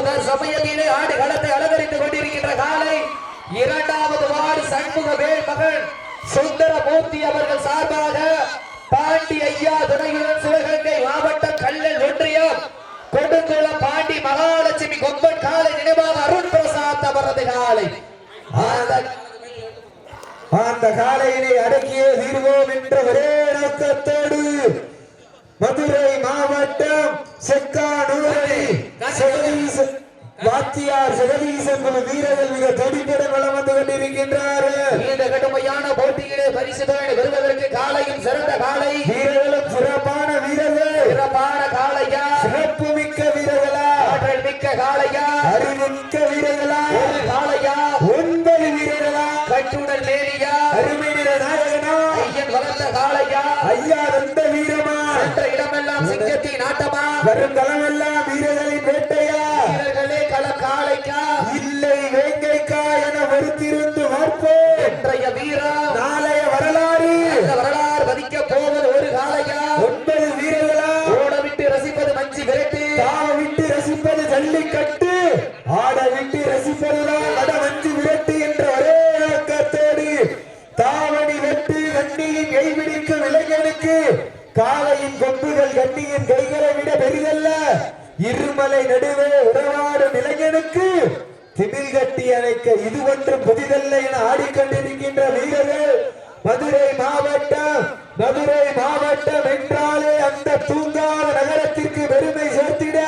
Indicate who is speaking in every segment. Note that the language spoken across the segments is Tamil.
Speaker 1: சமயத்திலே ஆடு களத்தை அலங்கரித்துக் கொண்டிருக்கின்ற காலை. இரண்டாவது வார்டு சண்முக வேல் மகன் சுந்தரமூர்த்தி அவர்கள் சார்பாக பாண்டி ஐயா துணையுடன் சிவகங்கை மாவட்டம் கல்லல் ஒன்றியம் கொடுங்குளம் பாண்டி மகாலட்சுமி கொம்பன் காலை நினைவாக அருண் பிரசாத் அவரது காலை. அந்த
Speaker 2: காலையினை அடக்கியே தீர்வோம் என்ற ஒரே நோக்கத்தோடு மதுரை மாவட்டம் செக்கானூரை. ஜெகதீச வாத்தியார் ஜெகதீசன் குழு வீரர்கள் மிக துடிப்புடன் வளம் வந்து கொண்டிருக்கின்றார்கள்.
Speaker 1: இந்த கடுமையான போட்டியிலே பரிசு தொகை பெறுவதற்கு காலையும் சிறந்த இடமெல்லாம் சிங்கத்தின் ஆட்டமா
Speaker 2: வருங்களமெல்லாம் வீரர்களின் வேட்டையா?
Speaker 1: வீரர்களே கள காளைக்கா
Speaker 2: இல்லை வேங்கைக்கா என வருத்திருந்து பார்ப்போம்.
Speaker 1: இன்றைய வீரா.
Speaker 2: நாளைய வரலாறு.
Speaker 1: வரலாறு பதிக்க போவது ஒரு காளையா?
Speaker 2: ஒன்பது வீரர்களா?
Speaker 1: ஓட விட்டு ரசிப்பது மஞ்சி விரட்டு.
Speaker 2: தாவ விட்டு ரசிப்பது ஜல்லிக்கட்டு. ஆட விட்டு ரசிப்பதுதான் பெரிதல்ல இருமலை நடுவே உறவாடும் இளைஞனுக்கு திமில் கட்டி அணைக்க இது ஒன்றும் புதிதல்ல என ஆடிக்கொண்டிருக்கின்ற வீரர்கள் மதுரை மாவட்டம் மதுரை மாவட்டம் என்றாலே அந்த தூங்காத நகரத்திற்கு பெருமை சேர்த்திட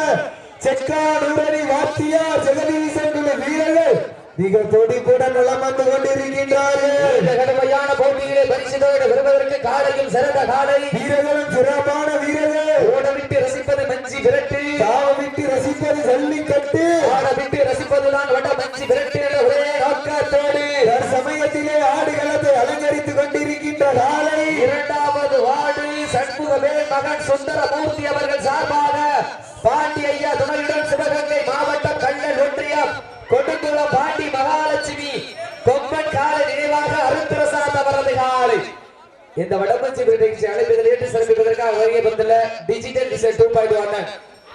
Speaker 2: செக்கானூரணி வாத்தியார் ஜெகதீசன் குழு வீரர்கள் மிக துடிப்புடன் நலம் வந்து கொண்டிருக்கின்றார்கள்.
Speaker 1: கடுமையான போட்டியிலே பரிசு தொகை பெறுவதற்கு காலையும் சிறந்த காலை.
Speaker 2: வீரர்களும்
Speaker 1: விட்டு ரசிப்பதுதான் வட மஞ்சி விரட்டு என்ற ஒரே நோக்கத்தோடு
Speaker 2: சமயத்திலே ஆடுகளத்தை அலங்கரித்துக் கொண்டிருக்கின்ற காலை
Speaker 1: இரண்டாவது வார்டு சண்முகவேல் மகன் சுந்தரமூர்த்தி அவர்கள் சார்பாக பாண்டி ஐயா துணையுடன் சிவகங்கை மாவட்டம் கண்ணல் ஒன்றியம் கொடுங்குளம் பாண்டி மகாலட்சுமி கொம்மன் காலை நினைவாக அருந்தரசாத் அவரது காலை இந்த வடமஞ்சி நிகழ்ச்சி அழைப்புகள் ஏற்று சிறப்பிப்பதற்காக வருகை வந்துள்ள digital design two point one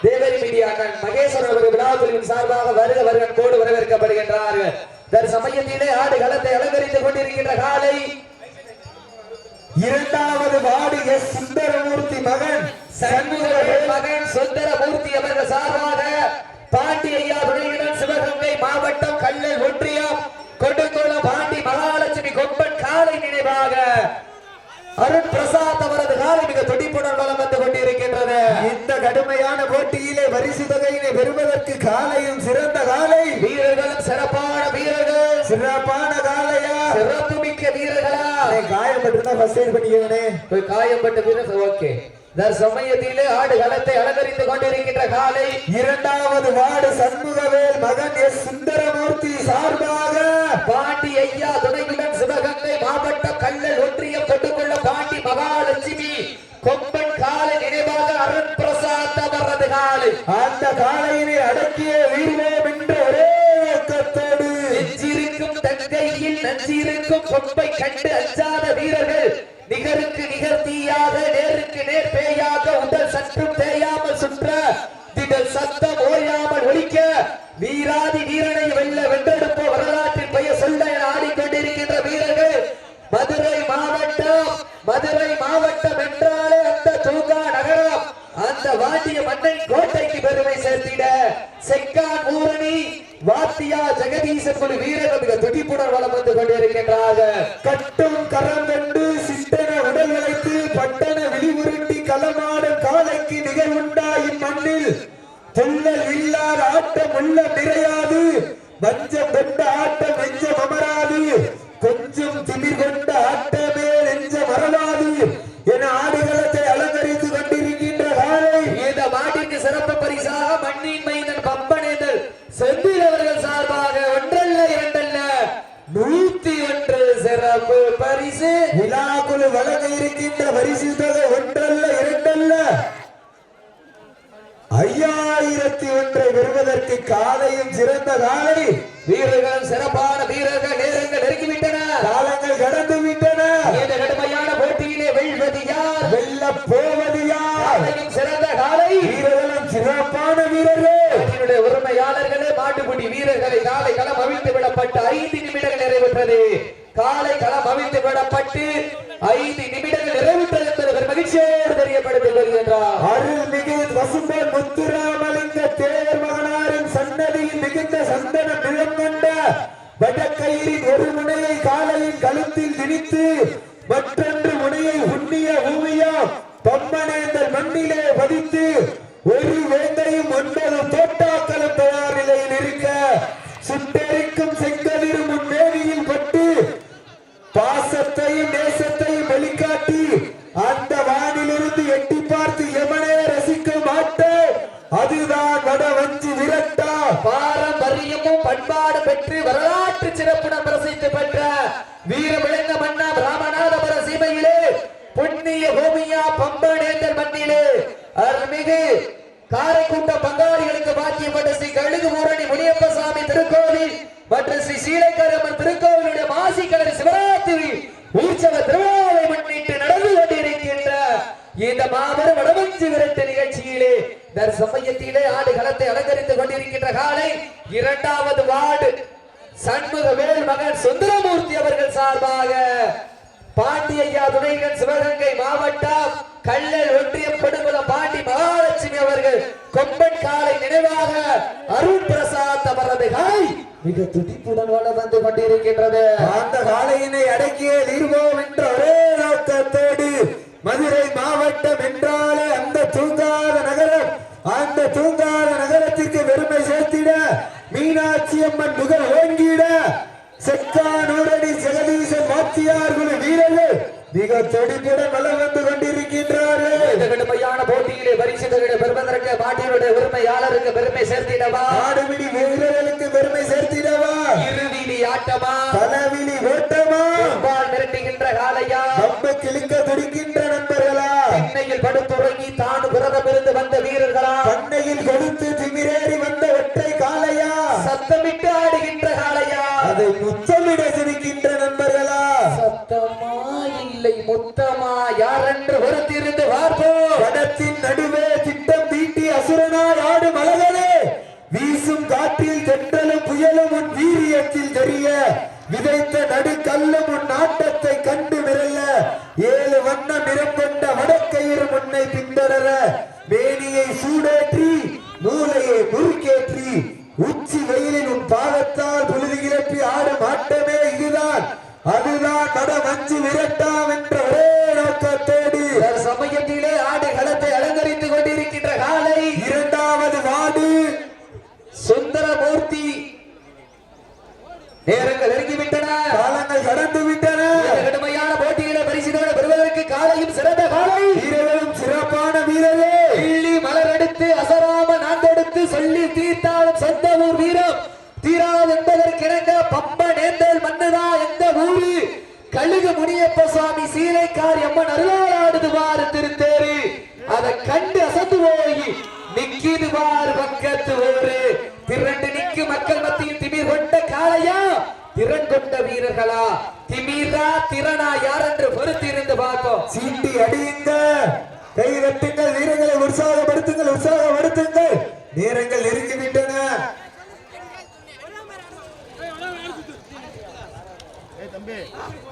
Speaker 1: தேவரி media அண்ணன் மகேஸ்வரன் அவர்கள் விழாக்குழுவின் சார்பாக வருக வருகன் கோடு வரவேற்கப்படுகின்றார்கள். தற்சமயத்திலே ஆடு களத்தை அலங்கரித்துக் கொண்டிருக்கின்ற காலை
Speaker 2: இரண்டாவது வார்டு எஸ் சுந்தரமூர்த்தி மகன்
Speaker 1: சண்முகவேல் மகன் சுந்தரமூர்த்தி அவர்கள் சார்பாக பாண்டி ஐயா துணையுடன் சிவகங்கை மாவட்டம் கல்லல் ஒன்றியம் கொடுங்குளம் பாண்டி மகாலட்சுமி கொம்பன் காலை நினைவாக அருண் பிரசாத் அவரது காலை மிக துடிப்புடன் வலம் வந்து கொண்டிருக்கின்றது.
Speaker 2: இந்த கடுமையான போட்டியிலே பரிசு தொகையினை பெறுவதற்கு காலையும் சிறந்த காலை.
Speaker 1: வீரர்களும் சிறப்பான வீரர்கள்.
Speaker 2: சிறப்பான காலையா?
Speaker 1: சிறப்பு மிக்க வீரர்களா?
Speaker 2: காயப்பட்டிருந்தா ஃபர்ஸ்ட் எய்ட் பண்ணிக்கோங்கண்ணே
Speaker 1: போய் காயப்பட்ட வீரர் ஓகே. தர் சமயத்திலே ஆடு களத்தை அலங்கரித்துக் கொண்டிருக்கின்ற காலை.
Speaker 2: இரண்டாவது வார்டு சண்முகவேல் மகன் எஸ் சுந்தரமூர்த்தி சார்பாக.
Speaker 1: பாண்டி ஐயா துணையுடன் சிவகங்கை மாவட்டம் கல்லல் ஒன்றியம் கொண்டுள்ள காலை
Speaker 2: அந்த காலையினை அடக்கிய வீரவோம் என்ற ஒரே இயக்கத்தோடு
Speaker 1: நெஞ்சிருக்கும் தங்கையில் நஞ்சிருக்கும் கொம்பை கண்டு அஞ்சாத வீரர்கள் நிகருக்கு நிகர் தீயாக
Speaker 2: வஞ்சம் கொண்ட ஆட்டம் நெஞ்சம் காலையும் சிறந்த காலை
Speaker 1: வீரர்கள் சிறப்பான வீரர்கள் நேரங்கள் நெருங்கிவிட்டன.
Speaker 2: காலங்கள் கடந்து விட்டன
Speaker 1: இந்த கடுமையான போட்டியிலே வெல்வது யார்?
Speaker 2: வெல்ல போவது யார்?
Speaker 1: சிறந்த காலை.
Speaker 2: வீரர்களும் சிறப்பான வீரர்கள்.
Speaker 1: நாட்டினுடைய உரிமையாளர்கள் மாட்டுப்பிடி வீரர்களை காலை களம் அவிழ்த்து விடப்பட்டு ஐந்து நிமிடங்கள் நிறைவேற்றது. காலை களம் அவிழ்த்து விடப்பட்டு ஐந்து நிமிடங்கள் ustedes மாதிரி உற்சவ திருவிழாவை முன்னிட்டு நடந்து கொண்டிருக்கின்ற இந்த மாபெரும் வடமஞ்சு விரட்டு நிகழ்ச்சியிலே தற்சமயத்திலே ஆடு களத்தை அலங்கரித்துக் கொண்டிருக்கின்ற காலை இரண்டாவது வார்டு சண்முக வேல் மகன் சுந்தரமூர்த்தி அவர்கள் சார்பாக பாண்டியய்யா துணைகள் சிவகங்கை மாவட்டம் கள்ளல் ஒன்றியம் கொடுங்குளம் பாண்டி மகாலட்சுமி அவர்கள் கொம்பன் காலை நினைவாக அருண் பிரசாத் அவரது காய் மிக துடிப்புடன் வள வந்து கொண்டிருக்கின்றது.
Speaker 2: அந்த காளையினை அடக்கியே தீர்வோம் என்ற ஒரே நோக்கத்தோடு மதுரை மாவட்டம் என்றாலே அந்த தூங்காத நகரம் அந்த தூங்காத நகரத்திற்கு பெருமை சேர்த்திட மீனாட்சி அம்மன் புகழ் ஓங்கிட செக்கானூரடி ஜெகதீசன் வாத்தியார் குழு வீரர்கள் மிக துடிப்புடன் வளம் வந்து கொண்டிருக்கின்றார்கள்.
Speaker 1: கடுமையான போட்டியிலே பரிசுகளை பெறுவதற்கு மாட்டினுடைய உரிமையாளருக்கு பெருமை சேர்த்திடவா?
Speaker 2: ஆடுபிடி வீரர்களுக்கு பெருமை
Speaker 1: இறுதியிலி ஆட்டமா
Speaker 2: பலவிழி ஓட்டமா
Speaker 1: பெரும்பால் மிரட்டுகின்ற காலையா
Speaker 2: கம்பு கிழிக்க துடிக்கின்ற நண்பர்களா?
Speaker 1: சென்னையில் படுத்துறங்கி தான் விரதம் இருந்து வந்த வீரர்களா?
Speaker 2: பண்ணையில் கொடுத்து திமிரேறி வந்த ஒற்றை காளையா?
Speaker 1: சத்தமிட்டு ஆடுகின்ற காளையா?
Speaker 2: அதை முத்தமிட சிரிக்கின்ற நண்பர்களா?
Speaker 1: சத்தமா? இல்லை முத்தமா? யாரென்று பொறுத்திருந்து பார்ப்போம்.
Speaker 2: படத்தின் நடுவே திட்டம் தீட்டி அசுரனாய் ஆடும் அழகனே வீசும் காற்றில் தென்றலும் புயலும் உன் வீரியத்தில் தெரிய விதைத்த நடுக்கல்லும் உன் நாட்டத்தை கண்டு விரல்ல. ஏழு வண்ண நிறம் கொண்ட வடக்கயிறு முன்னை பின்தொடர வேணியை சூடேற்றி மூளையை முறுக்கேற்றி உச்சி வெயிலின் உன் பாதத்தால் புழுதி கிளப்பி ஆடும் ஆட்டமே இதுதான். அதுதான் நட மஞ்சு விரட்டாம் என்ற ஒரே நோக்கத்தோடு.
Speaker 1: சமயத்திலே கொண்ட காளையா? திறன் கொண்ட வீரர்களா? திமீரா திறனா யார் என்று பொறுத்திருந்து பார்ப்போம்.
Speaker 2: சீண்டி அடியுங்க. கை தட்டுங்கள் வீரர்களை உற்சாகப்படுத்துங்கள் உற்சாகப்படுத்துங்கள். நேரங்கள் நெருங்கிவிட்டன.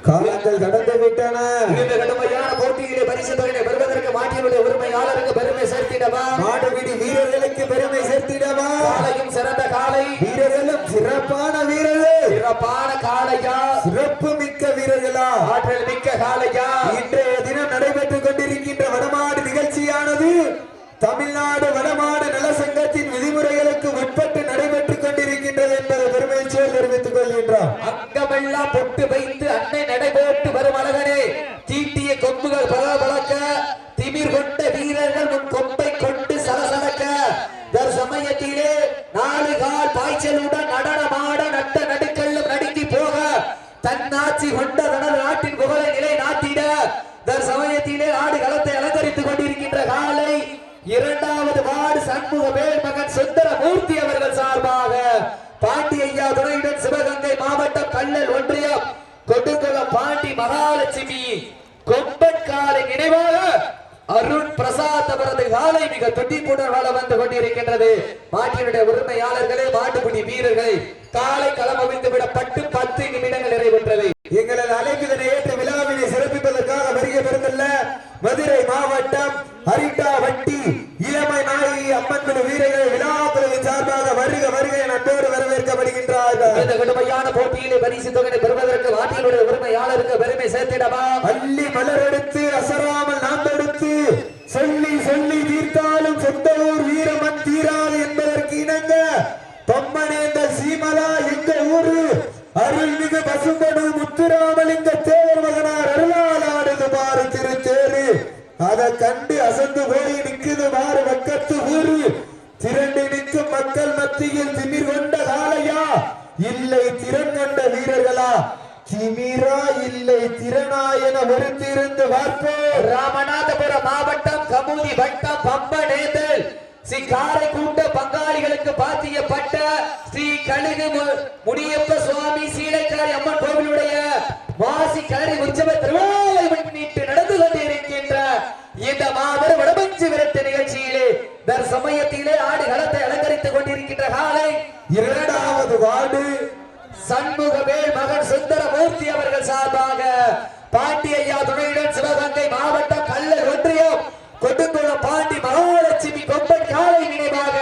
Speaker 2: காலங்கள் கடந்து விட்டன.
Speaker 1: இந்த கடுமையான போட்டியிலே பரிசு தொகையை பெறுவதற்கு மாட்டினுடைய உரிமையாளருக்கு பெருமை சேர்த்திடவா?
Speaker 2: மாடுபிடி வீரர்களுக்கு பெருமை சேர்த்திடவா?
Speaker 1: காலையும் சிறந்த காலை
Speaker 2: வீரர்களும் சிறப்பான வீரர்கள்.
Speaker 1: சிறப்பான காளையா?
Speaker 2: சிறப்பு மிக்க வீரர்களா?
Speaker 1: ஆற்றல் மிக்க காளையா?
Speaker 2: இன்றைய தினம் நடைபெற்றுக் கொண்டிருக்கின்ற வடமாடு நிகழ்ச்சியானது தமிழ்நாடு வடமாடு நல கொண்டிருக்கின்றது
Speaker 1: மாட்டினுடைய உரிமையாளர்களே மாட்டுப்பிடி வீரர்களை காலை களம் அவிழ்த்து விடப்பட்டு பத்து நிமிடங்கள் நிறைவேற்றது.
Speaker 2: எங்களது அழைப்பிதனை ஏற்று விழாவினை சிறப்பிப்பதற்காக வருகை பெறுந்துள்ள மதுரை மாவட்டம் ஹரிட்டா வட்டி இளமை நாயகி அம்மன் குழு வீரர்களை விழா குழுவின் சார்பாக வருக வருக என அன்போடு வரவேற்கப்படுகின்றார்கள்.
Speaker 1: இந்த கடுமையான போட்டியிலே பரிசு தொகை பெறுவதற்கு வாட்டியுடைய உரிமையாளருக்கு பெருமை சேர்த்திடவா?
Speaker 2: அள்ளி மலர் எடுத்து அசராமல்
Speaker 1: காரைக்கூட்ட பங்காளிகளுக்கு பாத்தியப்பட்ட ஸ்ரீ கழுகு முனியப்ப சுவாமி சீலைக்காரி அம்மன் கோவிலுடைய மாசி கலரி உற்சவ திருவிழாவை முன்னிட்டு நடந்து கொண்டிருக்கின்ற இந்த மாபெரும் வடமஞ்சு விரட்டு நிகழ்ச்சியிலே தற்சமயத்திலே ஆடு களத்தை அலங்கரித்துக் கொண்டிருக்கின்ற காலை
Speaker 2: இரண்டாவது வார்டு
Speaker 1: சண்முகவேல் மகன் சுந்தரமூர்த்தி அவர்கள் சார்பாக பாண்டியையா துணையுடன் சிவகங்கை மாவட்டம் கல்லர் ஒன்றியம் கொடுங்குளம் பாண்டி மகாலட்சுமி கொம்பன் காலை நினைவாக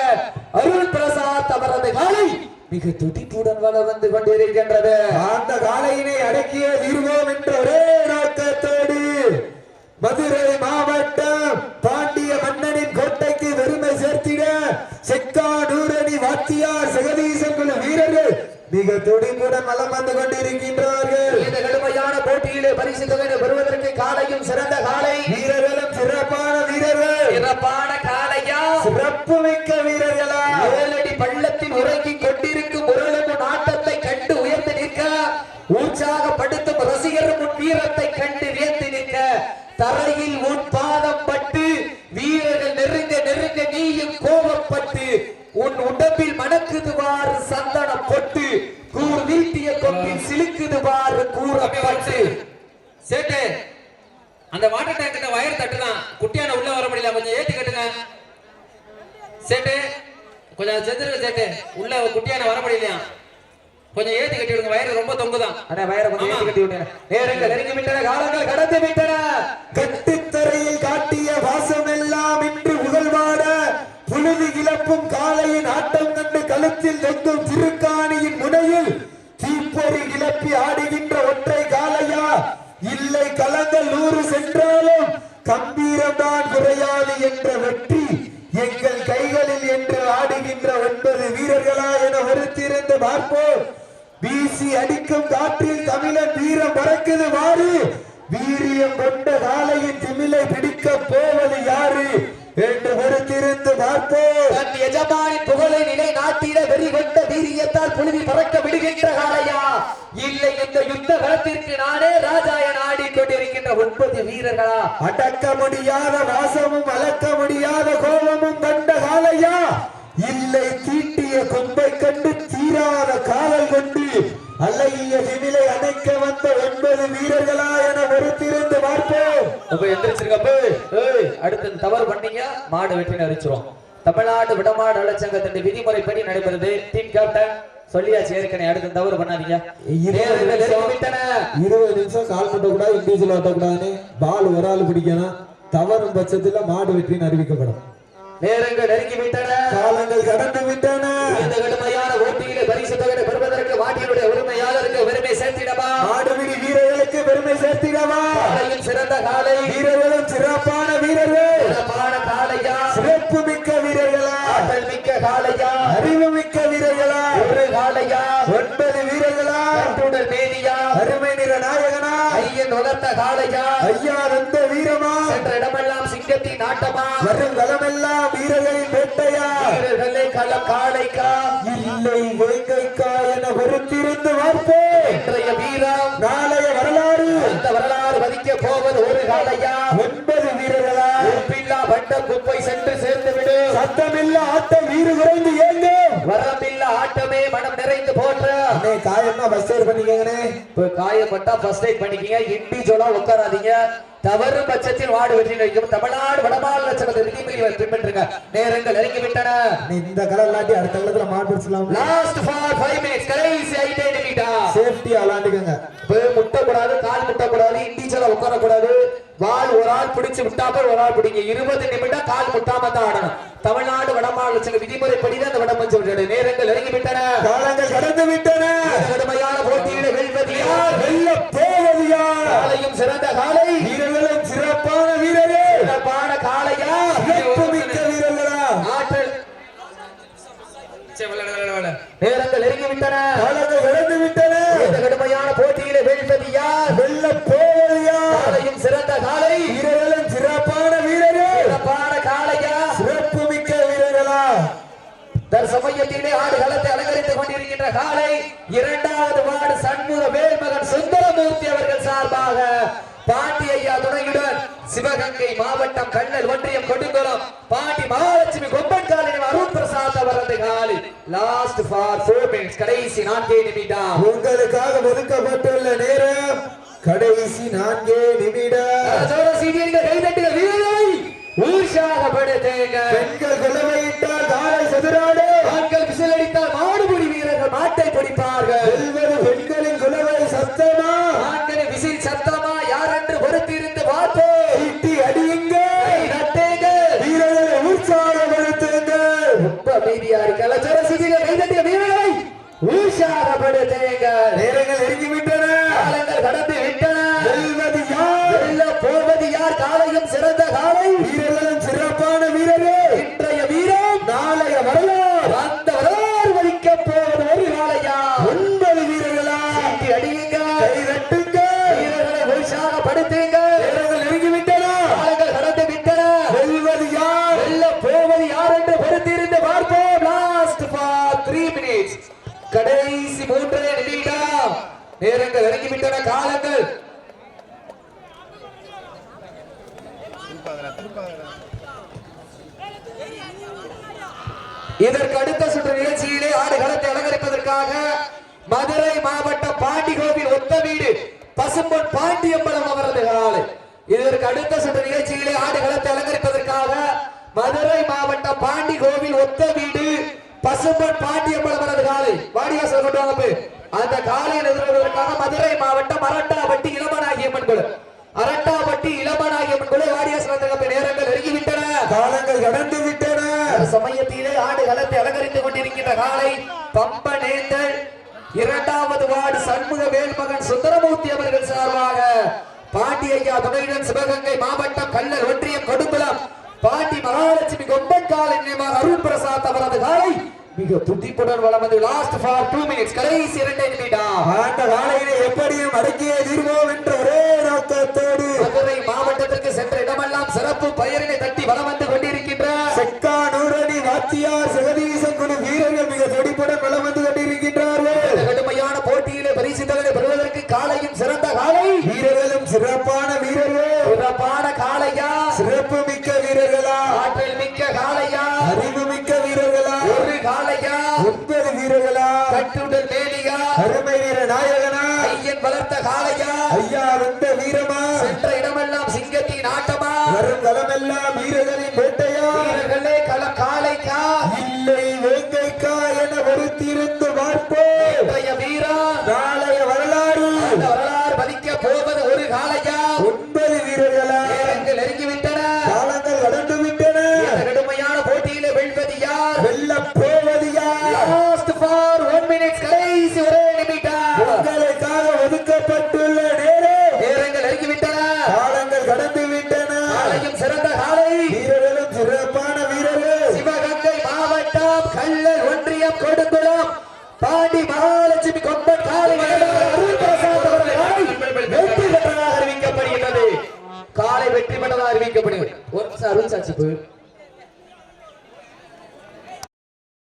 Speaker 1: அருள் பிரசாத் அவரது காலை மிக துடிப்புடன் வள வந்து கொண்டிருக்கின்றது.
Speaker 2: அந்த காலையினை அடக்கிய தீர்வோம் என்ற ஒரே நோக்கத்தோடு மதுரை மாவட்டம் பாண்டிய மன்னனின் கோட்டைக்கு வெறுமை சேர்த்திட செக்கா நூரணி வாத்தியார் ஜெகதீசன் குழு வீரர்கள் மிக துடிப்புடன் வலம் வந்து கொண்டிருக்கின்றார்கள்.
Speaker 1: இந்த கடுமையான போட்டியிலே பரிசு தொகை
Speaker 2: தீப்பொறி கிளப்பி ஆடுகின்ற ஒற்றை காலையா இல்லை கலங்கள் நூறு சென்றாலும் கம்பீரம்தான் குறையாது என்ற வெற்றி எங்கள் கைகளில் என்று ஆடுகின்ற ஒன்பது வீரர்களா என ஒருத்திருந்து பார்ப்போம். வீசி அடிக்கும் காற்றில் தமிழன் வீரம் பறக்குது மாறு. வீரியம் கொண்ட காலையின் திமிலை பிடிக்க போவது யாரு? என்று பொறுத்திருந்து பார்ப்போம்.
Speaker 1: தன் எஜமானின் புகழை நிலை நாட்டிட வெறி கொண்ட வீரியத்தால் புழுவி பறக்க விடுகின்ற காளையா? இல்லை இந்த யுத்த களத்திற்கு நானே ராஜா என ஆடிக்கொண்டிருக்கின்ற ஒன்பது வீரர்களா?
Speaker 2: அடக்க முடியாத வாசமும் அளக்க முடியாத கோபமும் கண்ட காலையா இல்லை தீட்டிய கொம்பை கண்டு தீராத காதல் கொண்டு அழகிய திமிலை அணைக்க வந்த ஒன்பது வீரர்களா என பொறுத்திருந்து பார்ப்போம்.
Speaker 1: அப்ப எந்திரிச்சிருக்கப்ப அடுத்து தவறு பண்ணீங்க மாடு வெற்றி அறிச்சிரும் தமிழ்நாடு விடமாடு நலச்சங்கத்தின் விதிமுறைப்படி நடைபெறுது. டீம் கேப்டன் சொல்லியாச்சு ஏற்கனவே அடுத்து தவறு பண்ணாதீங்க.
Speaker 2: இருபது நிமிஷம்
Speaker 1: விட்டன.
Speaker 2: கால் பண்ணக்கூடாது இண்டிவிஜுவல் ஓட்டக்கூடாதுன்னு பால் ஒரு ஆள் பிடிக்கணும். தவறும் பட்சத்துல மாடு வெற்றின்னு அறிவிக்கப்படும்.
Speaker 1: நேரங்கள் நெருங்கி விட்டன.
Speaker 2: காலங்கள் கடந்து விட்டன.
Speaker 1: இந்த கடுமையான போட்டியிலே பரிசு தொகை பெறுவதற்கு வாட்டியுடைய உரிமையாளருக்கு பெருமை சேர்த்திடவா
Speaker 2: மாடுபிடி வீரர்களுக்கு பெருமை சேர்த்திடவா
Speaker 1: காலையில் சிறந்த காலை.
Speaker 2: வீரர்களும் சிறப்பான வீரர்கள்.
Speaker 1: சிறப்பான காலையா
Speaker 2: சிறப்பு மிக்க வீரர்களா.
Speaker 1: ஆற்றல் மிக்க காலையா
Speaker 2: அறிவு மிக்க வீரர்களா.
Speaker 1: ஒரு காலையா
Speaker 2: ஒன்பது வீரர்களா.
Speaker 1: கட்டுடல் மேனியா.
Speaker 2: அருமை நிற நாயகனா.
Speaker 1: ஐயன் உலர்த்த காலையா
Speaker 2: ஐயா நந்த வீரமா.
Speaker 1: சென்ற இடமெல்லாம் சிங்கத்தின் ஆட்டமா.
Speaker 2: வரும் களமெல்லாம் வீரர்களின் வேட்டையா.
Speaker 1: வீரர்களே களம் காளைக்கா.
Speaker 2: இல்லை வேங்கைக்கா என பொறுத்திருந்து பார்ப்போம்.
Speaker 1: இன்றைய வீரம்.
Speaker 2: நாளைய வரலாறு
Speaker 1: அந்த வரலாறு மதிக்க போவது ஒரு காலையா
Speaker 2: ஒன்பது சத்தமில்ல ஆட்டம் வீறு குறைந்து ஏங்கும்
Speaker 1: வரம்பில்லா ஆட்டமே மனம் நிறைந்து போற்ற.
Speaker 2: அண்ணே காயம்னா ஃபர்ஸ்ட் எய்ட் பண்ணிக்கங்கண்ணே.
Speaker 1: இப்ப காயப்பட்டா ஃபர்ஸ்ட் எய்ட் பண்ணிக்கங்க. இண்டிவிஜுவலா உட்காராதீங்க தவறு பட்சத்தில் வாடு வெற்றி நிற்கும் தமிழ்நாடு வடமாநில லட்சணத்தை விதிமுறை பின்பற்றுங்க நேரங்கள் நெருங்கி விட்டன.
Speaker 2: இந்த கலர் இல்லாட்டி அடுத்த கலத்துல மாடு பிடிச்சலாம்
Speaker 1: லாஸ்ட் ஃபார் ஃபைவ் மினிட்ஸ் கடைசி ஐட்டே நிமிடா
Speaker 2: சேஃப்டி விளாண்டுக்கோங்க
Speaker 1: முட்டக்கூடாது கால் முட்டக்கூடாது இண்டிவிஜுவலா உட்காரக்கூடாது வால் ஒரு ஆள் பிடிச்சு விட்டாம ஒரு ஆள் பிடிங்க. இருபது நிமிடம் கால் முட்டாம தான் ஆடணும். தமிழ்நாடு வடமாநில லட்சண விதிமுறைப்படி தான் அந்த வடமஞ்சு நேரங்கள் இறங்கிவிட்டன விட்டன
Speaker 2: காலங்கள் கடந்து
Speaker 1: விட்டு காலை இரண்டாவது வார்டு சண்முக வேல்மகன் சுந்தரமூர்த்தி அவர்கள் சார்பாக பாண்டி ஐயா துணையுடன் சிவகங்கை மாவட்டம் கண்ணல் ஒன்றியம் கொடுங்குளம் பாண்டி மகாலட்சுமி கொம்பன் காலினி அருண் பிரசாத் அவரது காலி லாஸ்ட் ஃபார் ஃபோர் மினிட்ஸ் கடைசி நான்கே நிமிடம்.
Speaker 2: உங்களுக்காக ஒதுக்கப்பட்டுள்ள நேரம் கடைசி நான்கே நிமிடம்.
Speaker 1: சீனியர்கள் கைதட்டுக வீரரை. உற்சாகப்படுத்துங்க
Speaker 2: பெண்கள் குலவையிட்டால் காலை சதுராடு உற்சாகப்படுத்துங்கள்
Speaker 1: அமைதியா இருக்கு கலாச்சார சிதிகள் கைதட்டிய வீரர்களை உற்சாகப்படுத்துங்க
Speaker 2: நேரங்கள் நெருங்கிவிட்டன
Speaker 1: போகலாம்
Speaker 2: நேரங்கள்
Speaker 1: இறங்கிவிட்டன காலங்கள். இதற்கு அடுத்த சுற்று நிகழ்ச்சியிலே ஆடுகளத்தை அலங்கரிப்பதற்காக மதுரை மாவட்டம் பாண்டிகோவில் ஒத்த வீடு பசும்பொன் பாண்டியம்பலம் அவரது காலை. இதற்கு அடுத்த சுற்று நிகழ்ச்சியிலே ஆடுகளத்தை அலங்கரிப்பதற்காக மதுரை மாவட்டம் பாண்டிகோவில் ஒத்த வீடு பசும்பொன் பாண்டியம்பலம் அவரது காலை. வாடிவாசல் கொண்டு வாங்க. அந்த காலையில் எதிர்கொள்வதற்காக மதுரை மாவட்டம் அரட்டாப்பட்டி இளமனாகியம்மன் குழு அரட்டாப்பட்டி இளமனாகியம்மன் குழு வாடிவாசல் வந்திருக்க நேரங்கள் நெருங்கிவிட்டன.
Speaker 2: காலங்கள் கடந்து விட்டன
Speaker 1: சமயத்திலே ஆடு களத்தை அலங்கரித்துக் கொண்டிருக்கின்ற காலை பம்ப நேந்தல் இரண்டாவது வார்டு சண்முக வேல்மகன் சுந்தரமூர்த்தி அவர்கள் சார்பாக பாண்டி ஐயா துணையுடன் சிவகங்கை மாவட்டம் கல்லல் ஒன்றியம் கொடுங்குளம் மிக துடிப்புடன் வளம் வந்து லாஸ்ட் ஃபார் டூ மினிட்ஸ் கடைசி இரண்டை நிமிடம்.
Speaker 2: ஆண்ட காலையிலே எப்படியும் அடக்கியே தீர்வோம் என்ற ஒரே நோக்கத்தோடு
Speaker 1: மதுரை மாவட்டத்திற்கு சென்ற இடமெல்லாம் சிறப்பு பெயரினை தட்டி வளம் வந்து கொண்டிருக்கின்ற
Speaker 2: செக்கா நூறடி வாத்தியார் ஜெகதீசன் வரும் களமெல்லாம் வீரர்களின் வேட்டையா?
Speaker 1: வீரர்களே கள காளைக்கா?
Speaker 2: இல்லை வேங்கைக்கா என பொறுத்திருந்து பார்ப்போம்
Speaker 1: வீரா?
Speaker 2: நாளைய
Speaker 1: That's.